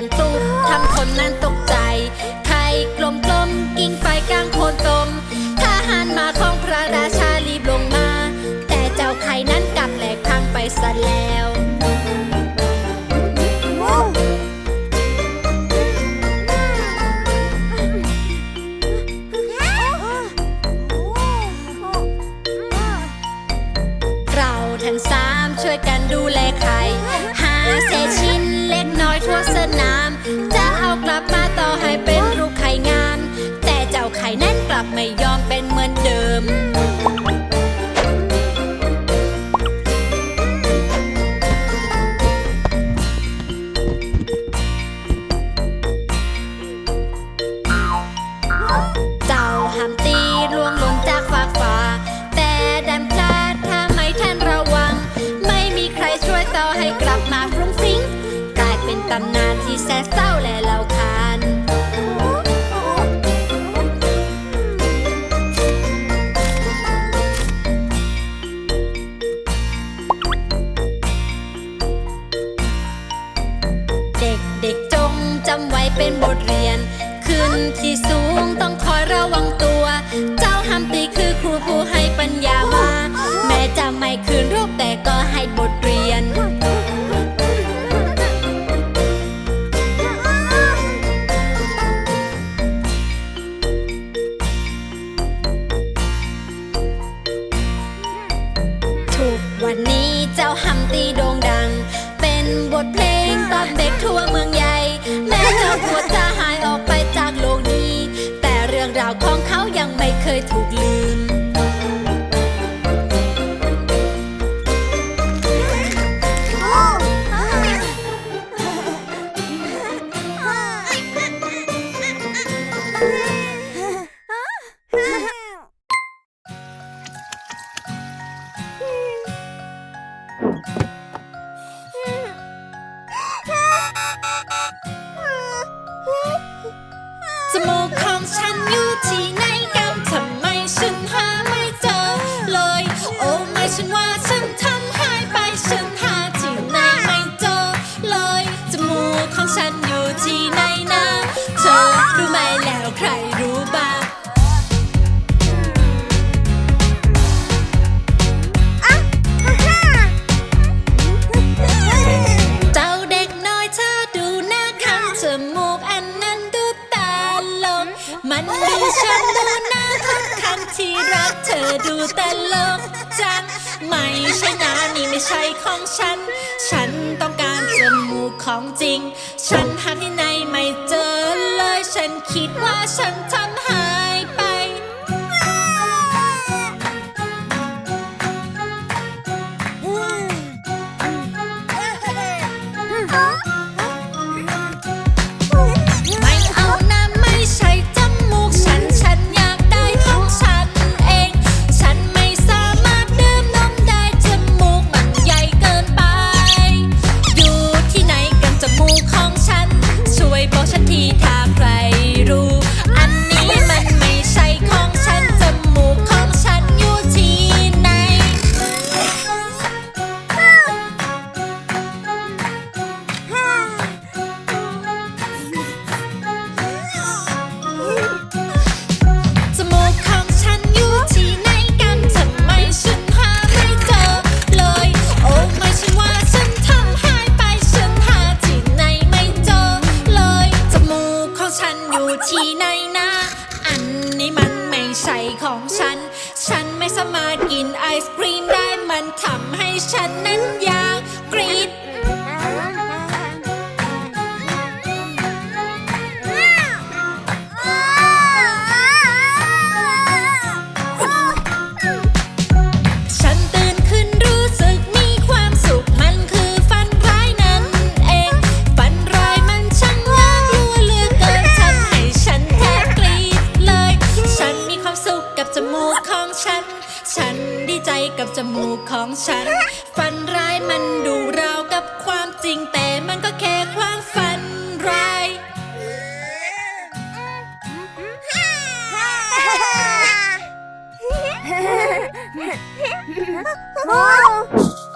ดังตุ๊บทำคนนั้นตกใจ ไข่กลมกลมกิ่งไปกลางโคนตมทหารมาของพระราชารีบลงมา แต่เจ้าไข่นั้นกลับแหลกพังไปซะแล้วเราทั้งสามช่วยกันดูแลไข่ mày. ที่สูงต้องคอยระวังตัว être ฉันทำหายไปฉันหาที่ไหนไม่เจอเลยจมูกของฉันอยู่ที่ไหนนะเธอรู้ไหมแล้วใครรู้บ้างเจ้าเด็กน้อยเธอดูน้าคำจมูก ฉันดูหน้าทักคันที่รักเธอดูตลกจัง ไม่ใช่นะนี่ไม่ใช่ของฉัน ฉันต้องการจมูกของจริง ฉันหาที่ไหนไม่เจอเลย ฉันคิดว่าฉันทำ สมากินไอศครีมได้มันทำให้ฉันนั้น จมูกของฉัน ฝันร้ายมันดูราวกับความจริงแต่มันก็แค่ความฝันร้าย Whoa!